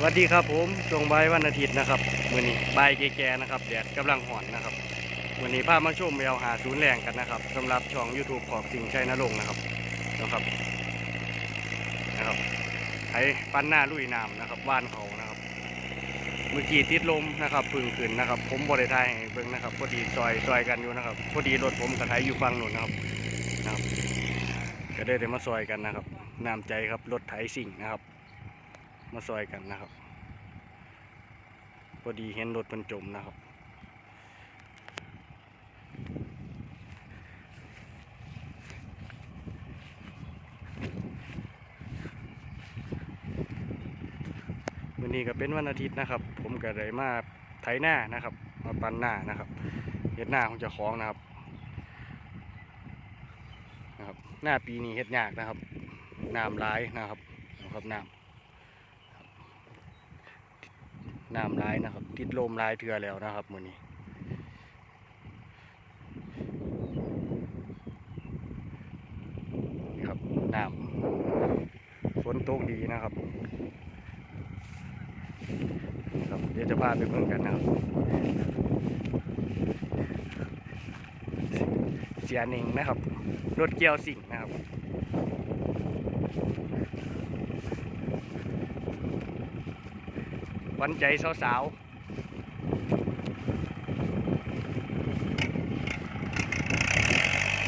สวัสดีครับผมช่วงบ่ายวันอาทิตย์นะครับมื้อนี้บ่ายแก่ๆนะครับแดดกำลังห่อนนะครับมื้อนี้พามาชมแมวหาศูนย์แรงกันนะครับสำหรับช่อง YouTube ของสิงชัยนรงค์นะครับนะครับนะครับไอ้ปั้นหน้าลุยน้ำนะครับว่านเขานะครับเมื่อกี้ติดลมนะครับพึ่งขึ้นนะครับ ผมบริทายเบิ่งนะครับพอดีซอยซอยกันอยู่นะครับพอดีรถผมกับไทยอยู่ฝั่งนู้นนะครับนะครับ ก็ได้ได้มาซอยกันนะครับน้ำใจครับรถไถสิ่งนะครับ มาซอยกันนะครับ พอดีเห็นรถมันจมนะครับ วันนี้ก็เป็นวันอาทิตย์นะครับ ผมก็เลยมาไถหน้านะครับ มาปันหน้านะครับเฮ็ดหน้าของเจ้าของนะครับนะครับ หน้าปีนี้เฮ็ดยากนะครับน้ำร้ายนะครับนะครับน้ำ น้ำร้ายนะครับ ติดลมร้ายเทือแล้วนะครับมือนี้ครับน้ำฝนตกดีนะครับครับเดี๋ยวจะพาไปเบิ่งกันนะครับ เสียหนิงนะครับ รถเกี่ยวสิ่งนะครับ วันใจสาวๆ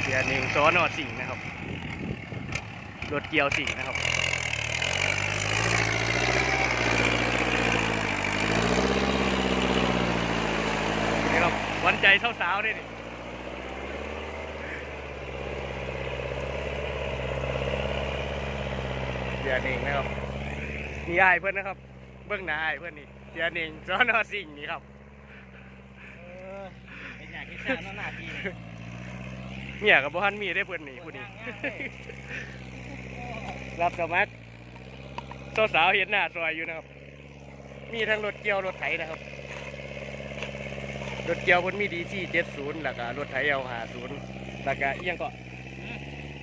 เสียหนิงซ้อนอสิ่งนะครับ รถเกี่ยวสิ่งนะครับนี่ครับวันใจสาวๆนี่ดิเดียหนเองนะครับนี่อายเพื่อนนะครับ เบื้องหน้าอายเพื่อนนี่เดียนเองซ้อนอสิ่งนี่ครับเออเป็นอย่างที่สร้างหน้าที่เนี่ยเนี่ยกับบ่ฮันมีได้เพื่อนนี่ผู้นี้รับสมัครสาวๆเห็นหน้าซอยอยู่นะครับ มีทั้งรถเกี่ยวรถไถนะครับ รถเกี่ยวมันมีดีซี่เจ็ดศูนย์แล้วก็รถไถเอลหาศูนย์แล้วก็อิหยังก็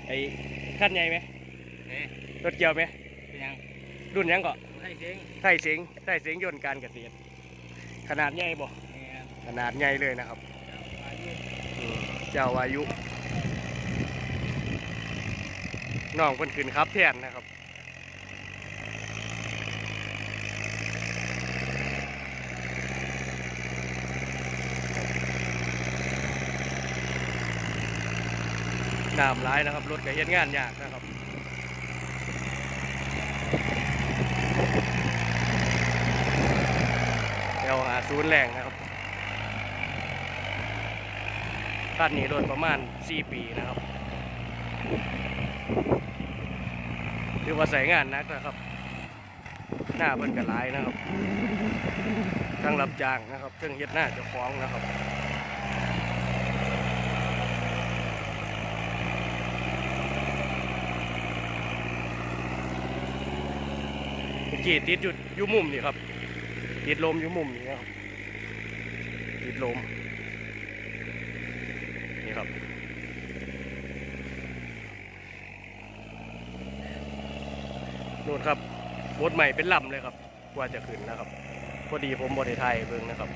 ไอ้ขั้นใหญ่ไหมเอ๊ะรถเกี่ยวไหมเป็นยังรุ่นหยังก็ให้ เสียงไถ่เสียงไถ่เสียงยนต์การเกษตร ขนาดใหญ่บ่เนี่ยขนาดใหญ่เลยนะครับอายุอืมเจ้าวายุน้องเพิ่นขึ้นครับแทนนะครับน้ำร้ายนะครับรถก็เฮ็ดงานยากนะครับ เดี๋ยวหาศูนย์แรงนะครับคันนี้รถประมาณ 4 ปีนะครับถือว่าใส่งานนักนะครับ หน้าเพิ่นกระลายนะครับทั้งรับจ้างนะครับทั้งเฮ็ดหน้าเจ้าของนะครับ เมื่อ กี้ติดอยู่อยู่มุมนี่ครับติดลมอยู่มุมนี่ครับติดลมนี่ครับนู่นครับบดใหม่เป็นลำเลยครับกว่าจะขึ้นนะครับพอดีผมบไดไทยเบิ้งนะครับ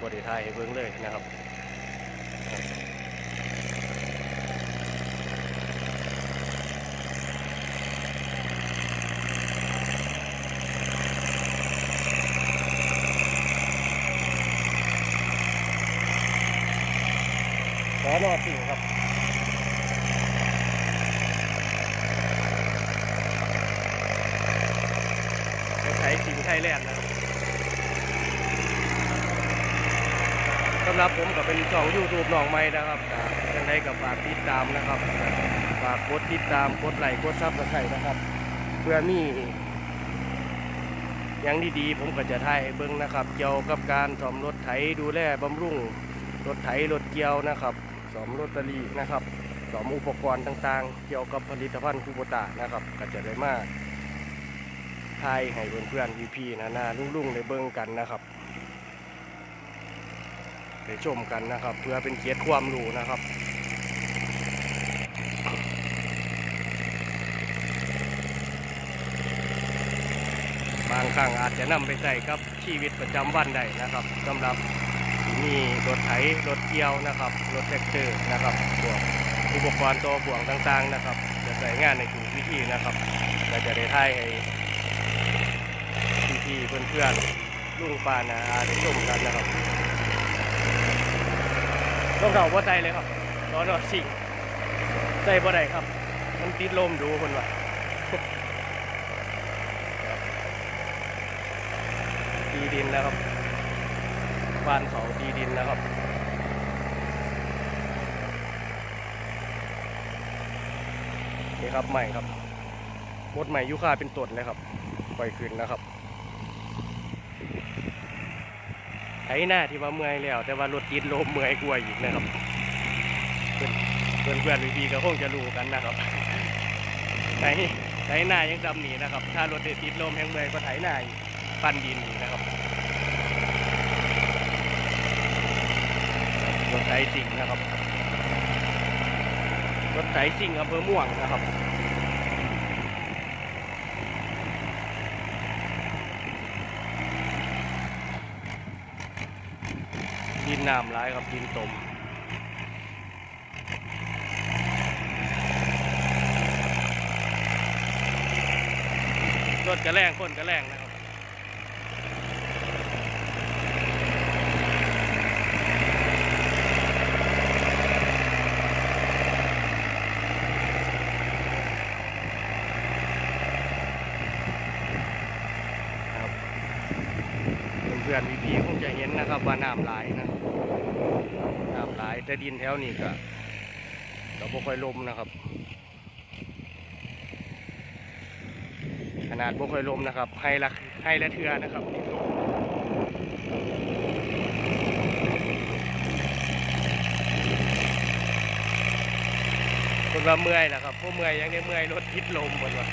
บไดไทยเบิ้งเลยนะครับ ขอนอดสิ่งครับ ใช้สิงไท ยแลนด์นะครับสำหรับผมก็เป็นช่อง YouTube น้องไม้นะครับยังไงก็ฝากติดตามนะครับ ฝากกดติดตาม กดไลค์ กดซับสไครต์นะครับ เพื่อมีอย่างดีๆผมก็จะถ่ายเบิ้งนะครับ เกี่ยวกับการซ่อมรถไถดูแลบำรุงรถไถรถเกี่ยวนะครับสอมรถตอรีนะครับสอมอุปกรณ์ต่างๆ เกี่ยวกับผลิตภัณฑ์คูโบตานะครับ ก็จะได้มาก ทายให้เพื่อนๆพี่ๆนะนาลุงๆได้เบิ่งกันนะครับได้ชมกันนะครับ เพื่อเป็นเกียรติความรู้นะครับบางครั้งอาจจะนำไปใส่กับชีวิตประจำวันได้นะครับสำหรับที่มีรถไถรถเกี่ยวนะครับรถแท็กเตอร์นะครับพวกอุปกรณ์ตัวบ่วงต่างๆนะครับ จะใส่งานในถูกวิธีนะครับก็จะได้ท่ายให้ พี่เพื่อนๆลุงปานาอาได้ชมกันนะครับต้องเก่าว่าใจเลยครับรอนอสิ่งใจบ่ได้ครับ มันติดลมดูคนว่าตีดินนะครับบ้านสองตีดินนะครับนี่ครับใหม่ครับมดใหม่ยุคาเป็นตดเลยครับปล่อยขึ้นนะครับไถ หน้าที่ว่าเมื่อยแล้ว แต่ว่ารถติดลมเมื่อยกลัวอีกนะครับเพื่อนเพื่อนเพื่อนพี่ก็คงจะรู้กันนะครับไถไถหน้ายังดำหนีนะครับ ถ้ารถติดลมแห้งเมื่อยก็ไถหน้าปั้นดินนะครับรถไถสิ่งนะครับรถไถสิ่งอำเภอม่วงนะครับ ดินน้ำร้ายครับดินตมรถกระแรงคนกระแรงนะครับเพื่อนๆพี่ๆคงจะเห็นนะครับว่าน้ำไหลนะครับ แต่ดินแถวนี้ก็ก็บ่ค่อยลมนะครับ ขนาดบ่ค่อยลมนะครับ ให้ละให้ละเทือนะครับดินลมคนว่าเมื่อยนะครับพวกเมื่อยยังได้เมื่อยรถทิศลมหมดว่า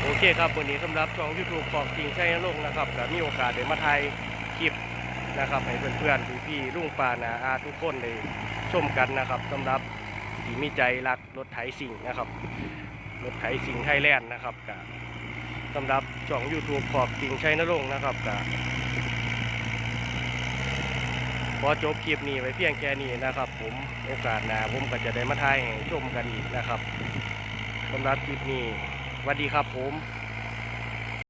โอ เคครับวันนี้สำหรับช่อง YouTube ของจริงใช่นรงนะครับก็มีโอกาสได้มาถ่ายคลิปนะครับให้เพื่อนๆพี่ๆลุงปานาอาทุกคนได้ชมกันนะครับสำหรับที่มีใจรักรถไถสิ่งนะครับรถไถสิ่งไทยแลนด์นะครับก็สำหรับช่อง YouTube ของจริงใช่นรงนะครับก็พอจบคลิปนี้ไว้เพียงแค่นี้นะครับ ผมโอกาสหน้าผมก็จะได้มาถ่ายชมกันอีกนะครับสำหรับคลิปนี้ สวัสดีครับผม